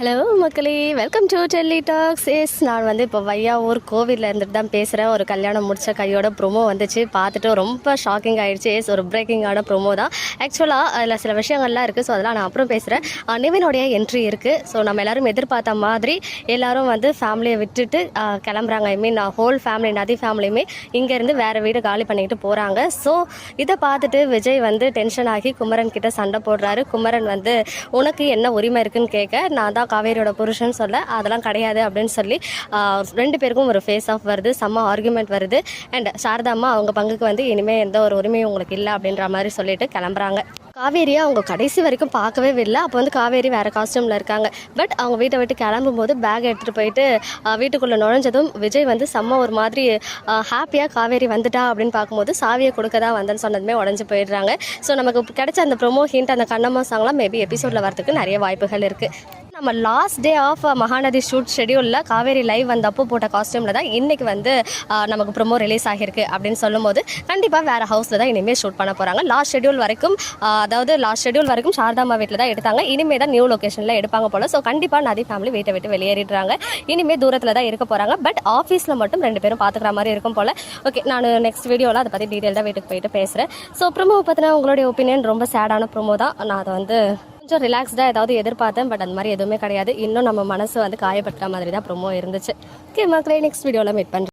Hello மக்களே. Welcome to Delhi talks S நான் வந்து இப்போ வையாவூர் கோவிலில் இருந்துட்டு தான் பேசுகிறேன் ஒரு கல்யாணம் முடிச்ச கையோட ப்ரோமோ வந்துச்சு. பார்த்துட்டு ரொம்ப ஷாக்கிங் ஆகிடுச்சு எஸ் ஒரு பிரேக்கிங்கான ப்ரோமோ தான். ஆக்சுவலாக அதில் சில விஷயங்கள்லாம் இருக்குது ஸோ அதெல்லாம் நான் அப்புறம் பேசுகிறேன் நிவினுடைய என்ட்ரி இருக்குது ஸோ நம்ம எல்லோரும் எதிர்பார்த்த மாதிரி எல்லோரும் வந்து ஃபேமிலியை விட்டுட்டு கிளம்புறாங்க. ஐ மீன் ஹோல் ஃபேமிலி நதி ஃபேமிலியுமே இங்கேருந்து வேறு வீடு காலி பண்ணிக்கிட்டு போகிறாங்க ஸோ இதை பார்த்துட்டு விஜய் வந்து டென்ஷன் ஆகி குமரன் கிட்ட சண்டை போடுறாரு. குமரன் வந்து உனக்கு என்ன உரிமை இருக்குன்னு கேட்க நான் தான் காவேரியோட புருஷன் சொல்ல அதெல்லாம் கிடையாது அப்படின்னு சொல்லி ரெண்டு பேருக்கும் ஒரு ஃபேஸ் ஆஃப் வருது செம்ம ஆர்குமெண்ட் வருது. அண்ட் சாரதாம்மா அவங்க பங்குக்கு வந்து இனிமேல் எந்த ஒரு உரிமையும் உங்களுக்கு இல்லை அப்படின்ற மாதிரி சொல்லிட்டு கிளம்புறாங்க. காவேரியை அவங்க கடைசி வரைக்கும் பார்க்கவே இல்லை அப்போ வந்து காவேரி வேறு காஸ்டியூமில் இருக்காங்க. பட் அவங்க வீட்டை விட்டு கிளம்பும்போது பேக் எடுத்துகிட்டு போயிட்டு வீட்டுக்குள்ளே நுழைஞ்சதும் விஜய் வந்து செம்ம ஒரு மாதிரி ஹாப்பியாக காவேரி வந்துட்டா அப்படின்னு பார்க்கும்போது சாவியை கொடுக்க தான் வந்தேன்னு சொன்னதுமே உடஞ்சி போயிடுறாங்க. ஸோ நமக்கு கிடைச்ச அந்த ப்ரொமோ ஹிண்ட் அந்த கண்ணம்மா சாங்லாம் மேபி எபிசோடில் வரதுக்கு நிறைய வாய்ப்புகள் இருக்குது நம்ம last day of Mahanadi shoot ஷெடியூலில் Kaveri live வந்தப்போ போட்ட காஸ்டியூமில் தான் இன்றைக்கி வந்து uh, நமக்கு ப்ரொமோ ரிலீஸ் ஆகியிருக்கு அப்படின்னு சொல்லும்போது கண்டிப்பாக வேறு ஹவுஸில் தான் இனிமேல் ஷூட் பண்ண போகிறாங்க லாஸ்ட் ஷெடியூல் வரைக்கும் uh, அதாவது லாஸ்ட் ஷெடியூல் வரைக்கும் சாரதாமா வீட்டில் தான் எடுத்தாங்க. இனிமேல் தான் நியூ லொக்கேஷனில் எடுப்பாங்க போல். ஸோ கண்டிப்பாக நதி ஃபேமிலி வீட்டை விட்டு வெளியேறிடுறாங்க. இனிமேல் தூரத்தில் தான் இருக்க போகிறாங்க பட் ஆஃபீஸில் மட்டும் ரெண்டு பேரும் பார்த்துக்கிற மாதிரி இருக்கும் போல். ஓகே நான் நெக்ஸ்ட் வீடியோவில் அதை பற்றி டீட்டெயில் தான் வீட்டுக்கு போயிட்டு பேசுகிறேன் ஸோ ப்ரோமோ பற்றின உங்களுடைய ஒப்பீனியன் ரொம்ப சேடான ப்ரோமோ தான். நான் அதை வந்து கொஞ்சம் ரிலாக்ஸ்டாக ஏதாவது எதிர்பார்த்தேன் பட் அந்த மாதிரி எதுவுமே கிடையாது. இன்னும் நம்ம மனசு வந்து காயப்பட்ட மாதிரி தான் ப்ரோமோ இருந்துச்சு. ஓகே மக்களே நெக்ஸ்ட் வீடியோவில் மீட் பண்ணுறேன்